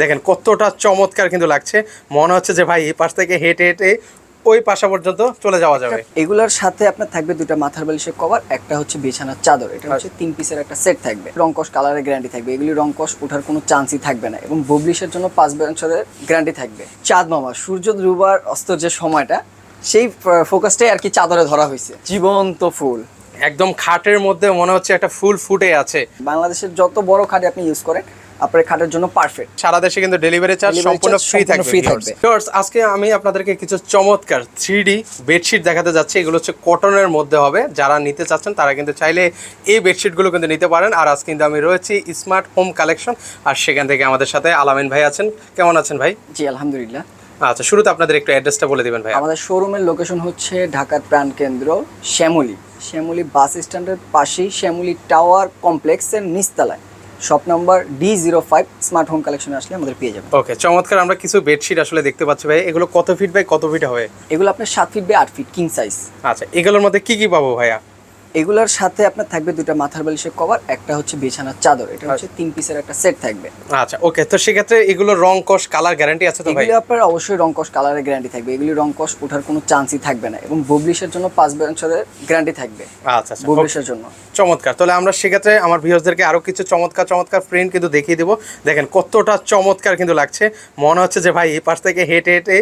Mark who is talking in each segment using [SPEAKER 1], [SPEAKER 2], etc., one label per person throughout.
[SPEAKER 1] দেখেন কতটা চমৎকার কিন্তু লাগছে। মনে হচ্ছে যে ভাই এই পাশ থেকে হেঁটে হেঁটে ওই পাশা পর্যন্ত চলে যাওয়া যাবে।
[SPEAKER 2] এগুলোর সাথে আপনার থাকবে দুটো মাথার বালিশের কভার একটা হচ্ছে বিছানার চাদর এটা হচ্ছে তিন পিসের একটা সেট থাকবে। রংকশ কালারের গ্যারান্টি থাকবে এগুলি রংকশ ওঠার কোনো চান্সই থাকবে না এবং বুবলিশের জন্য পাঁচ বছরের গ্যারান্টি থাকবে। চাঁদ মামা সূর্য ডুবার অস্তর যে সময়টা সেই ফোকাসটাই আর কি চাদরে ধরা হয়েছে। জীবন্ত ফুল।
[SPEAKER 1] একদম খাটের মধ্যে মনে হচ্ছে একটা ফুল ফুটে আছে।
[SPEAKER 2] বাংলাদেশের যত বড় খাটে আপনি ইউজ করেন আপনার খাটের জন্য পারফেক্ট
[SPEAKER 1] সারা দেশে কিন্তু ডেলিভারি চার্জ সম্পূর্ণ ফ্রি থাকবে। viewers.
[SPEAKER 2] থাকবে।
[SPEAKER 1] আজকে আমি আপনাদেরকে কিছু চমৎকার থ্রি বেডশিট দেখাতে যাচ্ছি। এগুলো হচ্ছে কটনের মধ্যে হবে। যারা নিতে চাচ্ছেন তারা কিন্তু চাইলে এই বেডশিটগুলো কিন্তু নিতে পারেন। আর আজ কিন্তু আমি রয়েছি স্মার্ট হোম কালেকশন আর সেখান থেকে আমাদের সাথে আলামিন ভাই আছেন। কেমন আছেন ভাই?
[SPEAKER 2] জি আলহামদুলিল্লাহ।
[SPEAKER 1] আচ্ছা শুরুতে আপনাদের একটু অ্যাড্রেসটা বলে দিবেন ভাই
[SPEAKER 2] আমাদের শোরুমের লোকেশন হচ্ছে ঢাকার প্রাণকেন্দ্র শ্যামলী। শ্যামলী বাস স্ট্যান্ডের পাশেই শ্যামলী টাওয়ার কমপ্লেক্সের নিচতলায়। Shop number D zero five smart home কালেকশনে আসলে আমাদের পেয়ে যাবে
[SPEAKER 1] ওকে চমৎকার আমরা কিছু বেডশিট আসলে দেখতে পাচ্ছি ভাই। এগুলো কত ফিট বাই কত ফিট হবে?
[SPEAKER 2] এগুলো আপনার সাত ফিট বাই আট ফিট কিং সাইজ
[SPEAKER 1] আচ্ছা এগুলোর মধ্যে কি কি পাবো ভাইয়া?
[SPEAKER 2] এগুলোর সাথে আপনার থাকবে দুটো মাথার বালিশের কভার একটা হচ্ছে বিছানার চাদর এটা হচ্ছে তিন পিসের একটা সেট থাকবে।
[SPEAKER 1] আচ্ছা ওকে তো সেক্ষেত্রে এগুলো রং কস কালার গ্যারান্টি আছে তো ভাই?
[SPEAKER 2] এগুলি আপনার অবশ্যই রংকশ কালারের গ্যারান্টি থাকবে এগুলি রংকশ ওঠার কোনো চান্সই থাকবে না এবং বুবলিশের জন্য পাঁচ বছরের গ্যারান্টি থাকবে
[SPEAKER 1] আচ্ছা আচ্ছা
[SPEAKER 2] বুবলিশের জন্য।
[SPEAKER 1] চমৎকার তাহলে আমরা সেক্ষেত্রে আমার ভিউয়ার্সদেরকে আরও কিছু চমৎকার চমৎকার প্রিন্ট কিন্তু দেখিয়ে দেবো। দেখেন কতটা চমৎকার কিন্তু লাগছে। মনে হচ্ছে যে ভাই এই পাশ থেকে হেঁটে হেঁটে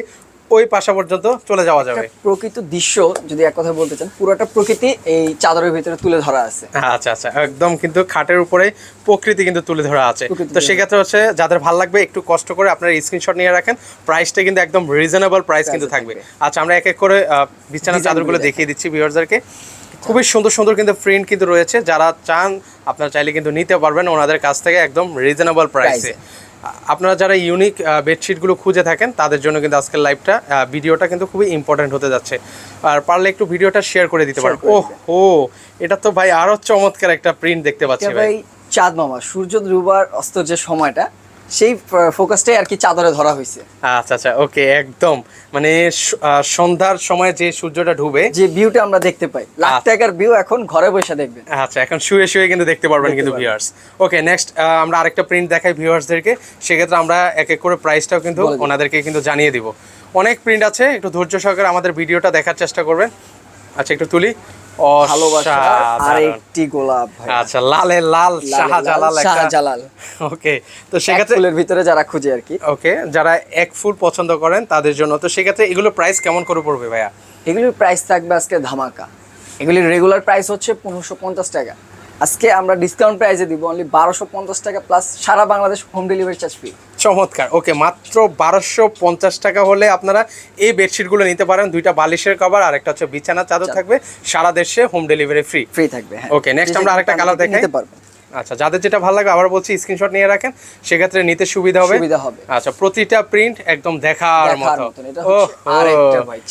[SPEAKER 1] ওই পাশা পর্যন্ত চলে যাওয়া যাবে।
[SPEAKER 2] প্রকৃত দৃশ্য যদি এক কথা বলতে চান পুরোটা প্রকৃতি এই চাদরের ভিতরে তুলে ধরা আছে।
[SPEAKER 1] আচ্ছা আচ্ছা একদম কিন্তু খাটের উপরে প্রকৃতি কিন্তু তুলে ধরা আছে। তো সেক্ষেত্রে হচ্ছে যাদের ভালো লাগবে একটু কষ্ট করে আপনার স্ক্রিনশট নিয়ে রাখেন প্রাইসটা কিন্তু একদম রিজনেবল প্রাইস কিন্তু থাকবে। আচ্ছা আমরা এক এক করে বিছানার চাদরগুলো
[SPEAKER 2] গুলো
[SPEAKER 1] দেখিয়ে দিচ্ছি ভিউয়ার্সদেরকে খুবই সুন্দর সুন্দর কিন্তু প্রিন্ট কিন্তু রয়েছে। যারা চান আপনারা চাইলে কিন্তু নিতে পারবেন ওনাদের কাছ থেকে একদম রিজনেবল প্রাইসে আপনারা যারা ইউনিক বেডশিটগুলো খুঁজে থাকেন তাদের জন্য কিন্তু আজকের লাইভটা ভিডিওটা কিন্তু খুবই ইম্পর্টেন্ট হতে যাচ্ছে। আর পারলে একটু ভিডিওটা শেয়ার করে দিতে পারেন। ওহ ও এটা তো ভাই আরও চমৎকার একটা প্রিন্ট দেখতে পাচ্ছি ভাই
[SPEAKER 2] ভাই। চাঁদ মামা সূর্য ডুবার অস্ত যে সময়টা সেই ফোকাসটাই আর কি চাদরে ধরা হয়েছে।
[SPEAKER 1] আচ্ছা আচ্ছা ওকে একদম। মানে সন্ধ্যার সময় যে সূর্যটা ডুবে
[SPEAKER 2] যে ভিউটা আমরা দেখতে পাই। লাখ। টাকার ভিউ এখন ঘরে বসে দেখবেন।
[SPEAKER 1] আচ্ছা এখন শুয়ে শুয়ে কিন্তু দেখতে পারবেন কিন্তু। ভিউয়ার্স ওকে নেক্সট আমরা আরেকটা প্রিন্ট দেখাই ভিউয়ার্সদেরকে সেক্ষেত্রে আমরা এক এক করে প্রাইসটাও কিন্তু ওনাদেরকে কিন্তু জানিয়ে দিব। অনেক প্রিন্ট আছে একটু ধৈর্য সহকারে আমাদের ভিডিওটা দেখার চেষ্টা করবেন। আচ্ছা একটু তুলি।
[SPEAKER 2] আর একটি গোলাপ
[SPEAKER 1] আচ্ছা লালে লাল শাহজালাল
[SPEAKER 2] শাহজালাল।
[SPEAKER 1] ওকে তো সেক্ষেত্রে
[SPEAKER 2] ফুলের ভিতরে যারা খুঁজে আর কি।
[SPEAKER 1] ওকে যারা এক ফুল পছন্দ করেন তাদের জন্য তো সেক্ষেত্রে এগুলো প্রাইস কেমন করে পড়বে ভাইয়া?
[SPEAKER 2] এগুলির প্রাইস থাকবে আজকে ধামাকা। এগুলির রেগুলার প্রাইস হচ্ছে পনেরোশো পঞ্চাশ টাকা। আজকে আমরা ডিসকাউন্ট প্রাইসে দিব অনলি বারোশো পঞ্চাশ টাকা প্লাস সারা Bangladesh home delivery charge free
[SPEAKER 1] চমৎকার। ওকে মাত্র বারোশো পঞ্চাশ টাকা হলে আপনারা এই বেডশিটগুলো নিতে পারেন। দুইটা বালিশের কভার আর একটা হচ্ছে বিছানা চাদর থাকবে। সারা দেশে হোম ডেলিভারি ফ্রি
[SPEAKER 2] ফ্রি থাকবে হ্যাঁ।
[SPEAKER 1] next
[SPEAKER 2] যে
[SPEAKER 1] আমরা আরেকটা colour
[SPEAKER 2] আপনি নিতে পারবেন।
[SPEAKER 1] আচ্ছা যাদের যেটা ভালো লাগবে আবার বলছি স্ক্রিনশট নিয়ে রাখেন। সেক্ষেত্রে নিতে সুবিধা হবে।
[SPEAKER 2] সুবিধা হবে।
[SPEAKER 1] আচ্ছা প্রতিটা প্রিন্ট একদম দেখার মতো।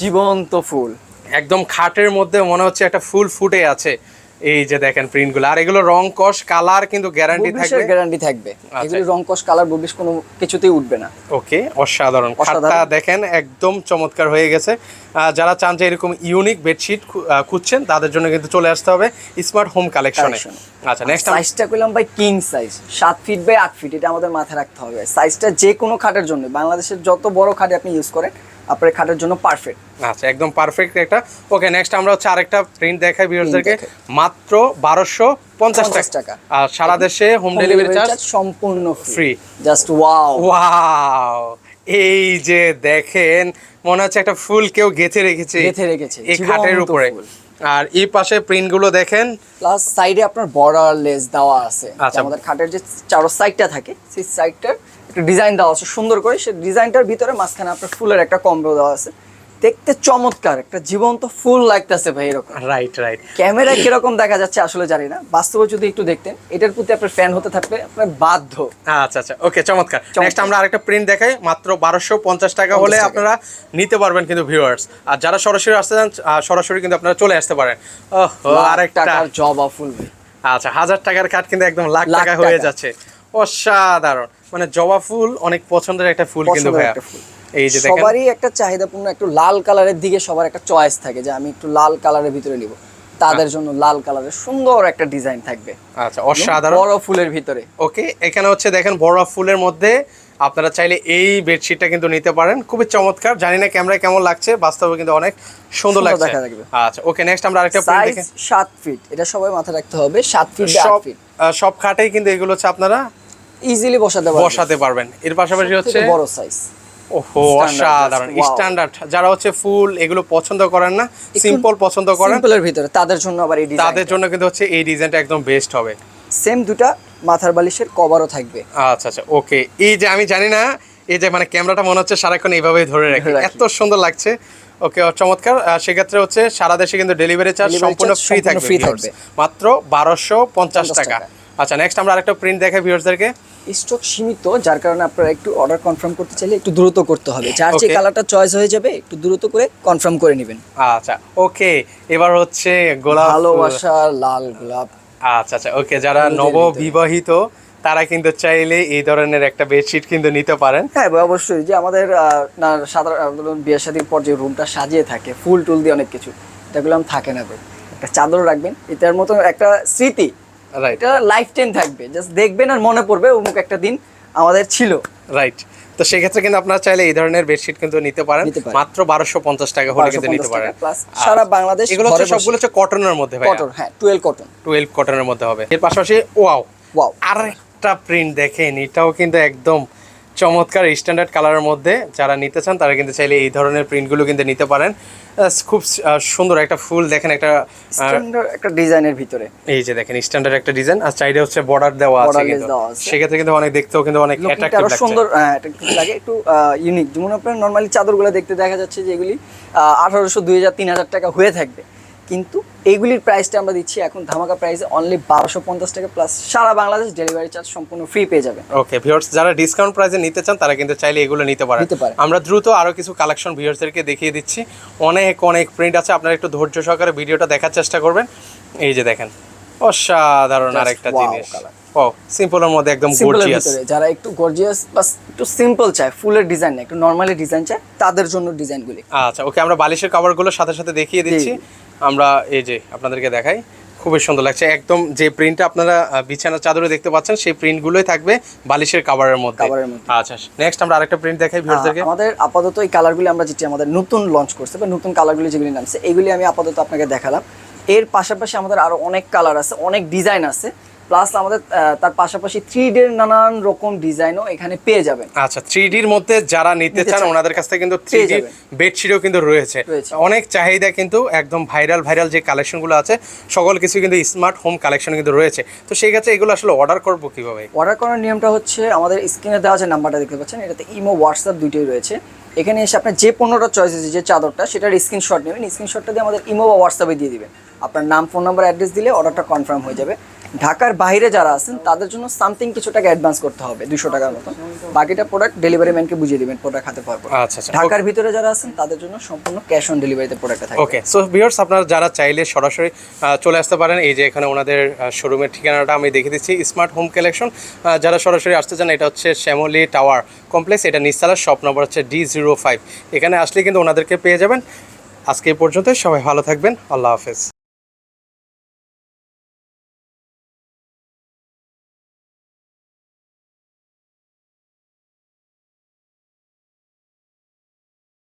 [SPEAKER 2] জীবন্ত ফুল।
[SPEAKER 1] একদম খাটের মধ্যে মনে হচ্ছে একটা ফুল ফুটে আছে। এই যে দেখেন প্রিন্টগুলো আর এগুলো রং কস কালার কিন্তু গ্যারান্টি থাকবে?
[SPEAKER 2] গ্যারান্টি থাকবে।
[SPEAKER 1] আচ্ছা।
[SPEAKER 2] এগুলি রংকশ কালার বুবলিশ কোনো কিছুতেই উঠবে না।
[SPEAKER 1] ওকে অসাধারণ। খাটটা দেখেন একদম চমৎকার হয়ে গেছে। যারা চান যে এরকম ইউনিক বেডশিট খুঁজছেন তাদের জন্য কিন্তু চলে আসতে হবে স্মার্ট হোম কালেকশনে আচ্ছা নেক্সট
[SPEAKER 2] সাইজটা কইলাম ভাই কিং সাইজ সাত ফিট বাই আট ফিট এটা আমাদের মাথায় রাখতে হবে। সাইজটা যে কোনো খাটের জন্য বাংলাদেশের যত বড় খাটে আপনি ইউজ করেন আপনার খাটের জন্য পারফেক্ট
[SPEAKER 1] আচ্ছা একদম পারফেক্ট একটা। ওকে নেক্সট আমরা হচ্ছে আরেকটা প্রিন্ট দেখাই ভিউয়ারদেরকে। মাত্র বারোশো পঞ্চাশ
[SPEAKER 2] 50
[SPEAKER 1] টাকা।
[SPEAKER 2] টাকা।
[SPEAKER 1] আর সারা দেশে হোম ডেলিভারি চার্জ
[SPEAKER 2] সম্পূর্ণ ফ্রি জাস্ট ওয়াও
[SPEAKER 1] ওয়াও এই যে দেখেন মনে হচ্ছে একটা ফুল কেউ গেঁথে রেখেছে।
[SPEAKER 2] গেঁথে রেখেছে,
[SPEAKER 1] এই খাটের উপরে। আর এই পাশে প্রিন্টগুলো দেখেন।
[SPEAKER 2] প্লাস সাইডে আপনার বর্ডার লেস দেওয়া আছে।
[SPEAKER 1] আচ্ছা।
[SPEAKER 2] আমাদের খাটের যে চারো সাইডটা থাকে সেই সাইডটার একটা ডিজাইন দেওয়া আছে সুন্দর করে। সেই ডিজাইনটার ভিতরে মাঝখানে আপনার ফুলের একটা কম্বো দেওয়া আছে। দেখতে চমৎকার একটা জীবন্ত ফুল লাগতেছে ভাই এরকম।
[SPEAKER 1] রাইট রাইট
[SPEAKER 2] ক্যামেরায় কীরকম দেখা যাচ্ছে আসলে জানি না। বাস্তবে যদি একটু দেখতেন এটার প্রতি আপনার ফ্যান হতে থাকলে আপনার বাধ্য।
[SPEAKER 1] আচ্ছা আচ্ছা। ওকে চমৎকার। নেক্সট আমরা আরেকটা প্রিন্ট দেখাই। মাত্র বারোশো পঞ্চাশ টাকা হলে আপনারা নিতে পারবেন কিন্তু ভিউয়ার্স আর যারা সরাসরি আসতে চান সরাসরি কিন্তু আপনারা চলে আসতে পারেন। ওহ আরেকটা
[SPEAKER 2] জবা ফুল
[SPEAKER 1] আচ্ছা হাজার টাকার কাঠ কিন্তু একদম লাখ টাকা হয়ে যাচ্ছে। অসাধারণ। মানে জবা ফুল অনেক পছন্দের একটা ফুল কিন্তু ভাইয়া। এই যে দেখেন।
[SPEAKER 2] সবারই একটা চাহিদাপূর্ণ একটু লাল কালারের দিকে সবার একটা চয়েস থাকে যে আমি একটু লাল কালারের ভিতরে নিব। তাদের জন্য লাল কালারের সুন্দর একটা ডিজাইন থাকবে।
[SPEAKER 1] আচ্ছা অসাধারণ।
[SPEAKER 2] বড় ফুলের ভিতরে।
[SPEAKER 1] ওকে এখানে হচ্ছে দেখেন বড় ফুলের মধ্যে আপনারা চাইলে এই বেডশিটটা কিন্তু নিতে পারেন। খুবই চমৎকার। জানি না ক্যামেরায় কেমন লাগছে বাস্তবে কিন্তু অনেক সুন্দর লাগছে।
[SPEAKER 2] দেখা যাবে।
[SPEAKER 1] আচ্ছা ওকে নেক্সট আমরা আরেকটা print
[SPEAKER 2] সাইজ
[SPEAKER 1] দেখে
[SPEAKER 2] সাত ফিট এটা সবাই মাথায় রাখতে হবে। সাত ফিট আট
[SPEAKER 1] সব
[SPEAKER 2] ফিট
[SPEAKER 1] সব খাটেই কিন্তু এগুলো হচ্ছে আপনারা
[SPEAKER 2] ইজিলি বসাতে পারবেন।
[SPEAKER 1] বসাতে পারবেন। এর পাশাপাশি হচ্ছে
[SPEAKER 2] বড় সাইজ
[SPEAKER 1] ওহো অসাধারণ। স্ট্যান্ডার্ড যারা হচ্ছে ফুল এগুলো পছন্দ করেন না সিম্পল পছন্দ করেন
[SPEAKER 2] সিম্পলের ভিতরে তাদের জন্য আবার এই ডিজাইন
[SPEAKER 1] তাদের জন্য কিন্তু হচ্ছে এই ডিজাইনটা একদম বেস্ট হবে।
[SPEAKER 2] সেম দুটা মাথার বালিশের কভারও থাকবে।
[SPEAKER 1] আচ্ছা আচ্ছা ওকে এই যে আমি জানি না এই যে মানে ক্যামেরাটা মনে হচ্ছে সারাক্ষণ এইভাবেই ধরে রাখি। এত সুন্দর লাগছে। ওকে চমৎকার। সেক্ষেত্রে হচ্ছে সারা দেশে কিন্তু ডেলিভারি চার্জ সম্পূর্ণ ফ্রি থাকবে মাত্র বারোশো পঞ্চাশ
[SPEAKER 2] 50
[SPEAKER 1] টাকা।
[SPEAKER 2] টাকা।
[SPEAKER 1] আচ্ছা নেক্সট আমরা আরেকটা প্রিন্ট দেখাই ভিউয়ার্সদেরকে
[SPEAKER 2] স্টক সীমিত যার কারণে আপনারা একটু অর্ডার কনফার্ম করতে চাইলে একটু দ্রুত করতে হবে। যার যে কালারটা চয়েস হয়ে যাবে একটু দ্রুত করে কনফার্ম করে নেবেন।
[SPEAKER 1] আচ্ছা ওকে এবার হচ্ছে গোলাপ।
[SPEAKER 2] ভালোবাসা লাল গোলাপ।
[SPEAKER 1] আচ্ছা আচ্ছা ওকে যারা নববিবাহিত তারা কিন্তু চাইলে এই ধরনের একটা বেডশিট কিন্তু নিতে পারেন।
[SPEAKER 2] হ্যাঁ অবশ্যই যে আমাদের সাধারণ বিয়ে শাদীর পর যে রুমটা সাজিয়ে থাকে ফুল টুল দিয়ে অনেক কিছু এটাগুলো আমি থাকে না ভাই। একটা চাদর রাখবেন এটার মতো একটা স্মৃতি এটা লাইফ টাইম থাকবে। জাস্ট দেখবেন আর মনে পড়বে অমুক একটা দিন আমাদের ছিল।
[SPEAKER 1] রাইট তো সেক্ষেত্রে কিন্তু আপনারা চাইলে এই ধরনের বেডশিট কিন্তু নিতে পারেন। মাত্র বারোশো পঞ্চাশ টাকা হলে কিন্তু নিতে পারেন।
[SPEAKER 2] সারা বাংলাদেশ
[SPEAKER 1] এগুলো হচ্ছে সবগুলো হচ্ছে কটনের মধ্যে ভাই
[SPEAKER 2] কটন হ্যাঁ টুয়েলভ কটন
[SPEAKER 1] টুয়েলভ কটনের মধ্যে হবে। এর পাশাপাশি ওয়াও
[SPEAKER 2] ওয়াও
[SPEAKER 1] আরেকটা প্রিন্ট দেখেন এটাও কিন্তু একদম চমৎকার স্ট্যান্ডার্ড কালারের মধ্যে যারা নিতে চান তারা কিন্তু চাইলে এই ধরনের প্রিন্টগুলো কিন্তু নিতে পারেন। খুব সুন্দর একটা ফুল দেখেন একটা
[SPEAKER 2] একটা ডিজাইনের ভিতরে।
[SPEAKER 1] এই যে দেখেন স্ট্যান্ডার্ড একটা ডিজাইন আর সাইডে হচ্ছে বর্ডার দেওয়া আছে কিন্তু। সেক্ষেত্রে কিন্তু অনেক দেখতেও কিন্তু অনেক অ্যাট্রাকটিভ
[SPEAKER 2] সুন্দর হ্যাঁ, লাগে একটু ইউনিক যেমন আপনার নর্মালি চাদরগুলো দেখতে দেখা যাচ্ছে যে এগুলি আঠারোশো দুই হাজার তিন হাজার টাকা হয়ে থাকবে। কিন্তু এইগুলির প্রাইসটা আমরা দিচ্ছি এখন ধামাকা প্রাইসে অনলি বারোশো পঞ্চাশ টাকা প্লাস সারা বাংলাদেশ ডেলিভারি চার্জ সম্পূর্ণ ফ্রি পেয়ে যাবে
[SPEAKER 1] ওকে ভিউয়ার্স যারা ডিসকাউন্ট প্রাইসে নিতে চান তারা কিন্তু চাইলে এগুলো নিতে পারেন।
[SPEAKER 2] নিতে পারেন।
[SPEAKER 1] আমরা দ্রুত আরও কিছু কালেকশন ভিউয়ার্সদেরকে দেখিয়ে দিচ্ছি। অনেক অনেক প্রিন্ট আছে। আপনারা একটু ধৈর্য সহকারে ভিডিওটা দেখার চেষ্টা করবেন। এই যে দেখেন অসাধারণ আরেকটা
[SPEAKER 2] wow
[SPEAKER 1] জিনিস. ও সিম্পলের মধ্যে একদম গর্জিয়াস
[SPEAKER 2] যারা একটু গর্জিয়াস একটু সিম্পল চায় ফুলের ডিজাইন না একটু নর্মালি ডিজাইন চায় তাদের জন্য ডিজাইনগুলি
[SPEAKER 1] আচ্ছা ওকে আমরা বালিশের কভারগুলো সাথে সাথে দেখিয়ে দিচ্ছি। আমরা এই যে আপনাদেরকে দেখাই খুবই সুন্দর লাগছে। একদম যে প্রিন্টটা আপনারা বিছানা চাদরে দেখতে পাচ্ছেন সেই প্রিন্ট গুলোই থাকবে বালিশের কভারের মধ্যে। আচ্ছা নেক্সট আমরা আরেকটা প্রিন্ট দেখাই ভিউয়ারদেরকে
[SPEAKER 2] আমাদের আপাতত এই কালারগুলি আমরা যেটি আমাদের নতুন লঞ্চ করছে বা নতুন কালারগুলি যেগুলি নামছে এগুলি আমি আপাতত আপনাকে দেখালাম। এর পাশাপাশি আমাদের আরও অনেক কালার আছে অনেক ডিজাইন আছে। প্লাস আমাদের তার পাশাপাশি থ্রি ডের নানান রকম ডিজাইনও এখানে পেয়ে যাবেন।
[SPEAKER 1] আচ্ছা থ্রি ডির মধ্যে যারা নিতে চান ওনাদের কাছ থেকে কিন্তু থ্রি ডি বেডশিটও কিন্তু রয়েছে।
[SPEAKER 2] রয়েছে।
[SPEAKER 1] অনেক চাহিদা কিন্তু একদম ভাইরাল ভাইরাল যে কালেকশনগুলো আছে সকল কিছু কিন্তু স্মার্ট হোম কালেকশন কিন্তু রয়েছে। তো সেই ক্ষেত্রে এগুলো আসলে অর্ডার করব কীভাবে?
[SPEAKER 2] অর্ডার করার নিয়মটা হচ্ছে আমাদের স্ক্রিনে দেওয়া যে নাম্বারটা দেখতে পাচ্ছেন এটাতে ইমো হোয়াটসঅ্যাপ দুইটাই রয়েছে। এখানে এসে আপনার যে পণ্যটা চয়েস আছে যে চাদরটা সেটার স্ক্রিনশট নেবেন। স্ক্রিনশটটা দিয়ে আমাদের ইমো বা হোয়াটসঅ্যাপে দিয়ে দিবেন। আপনার নাম ফোন নাম্বার অ্যাড্রেস দিলে অর্ডারটা কনফার্ম হয়ে যাবে। ঢাকার বাইরে যারা আছেন তাদের জন্য সামথিং কিছু টাকা অ্যাডভান্স করতে হবে দুশো টাকার মতো বাকিটা প্রোডাক্ট ডেলিভারি ম্যানকে বুঝিয়ে দেবেন প্রোডাক্ট হাতে পাওয়ার পর।
[SPEAKER 1] আচ্ছা আচ্ছা।
[SPEAKER 2] ঢাকার ভিতরে যারা আছেন তাদের জন্য সম্পূর্ণ ক্যাশ অন ডেলিভারিতে প্রোডাক্টটা থাকবে।
[SPEAKER 1] ওকে সো ভিউয়ার্স আপনারা যারা চাইলে সরাসরি চলে আসতে পারেন। এই যে এখানে ওনাদের শোরুমের ঠিকানাটা আমি দেখে দিচ্ছি স্মার্ট হোম কালেকশন যারা সরাসরি আসতে চান এটা হচ্ছে শ্যামলি টাওয়ার কমপ্লেক্স এটা নিস্তালার শপ নম্বর হচ্ছে ডি জিরো ফাইভ এখানে আসলে কিন্তু ওনাদেরকে পেয়ে যাবেন। আজকে এই পর্যন্ত সবাই ভালো থাকবেন আল্লাহ হাফেজ।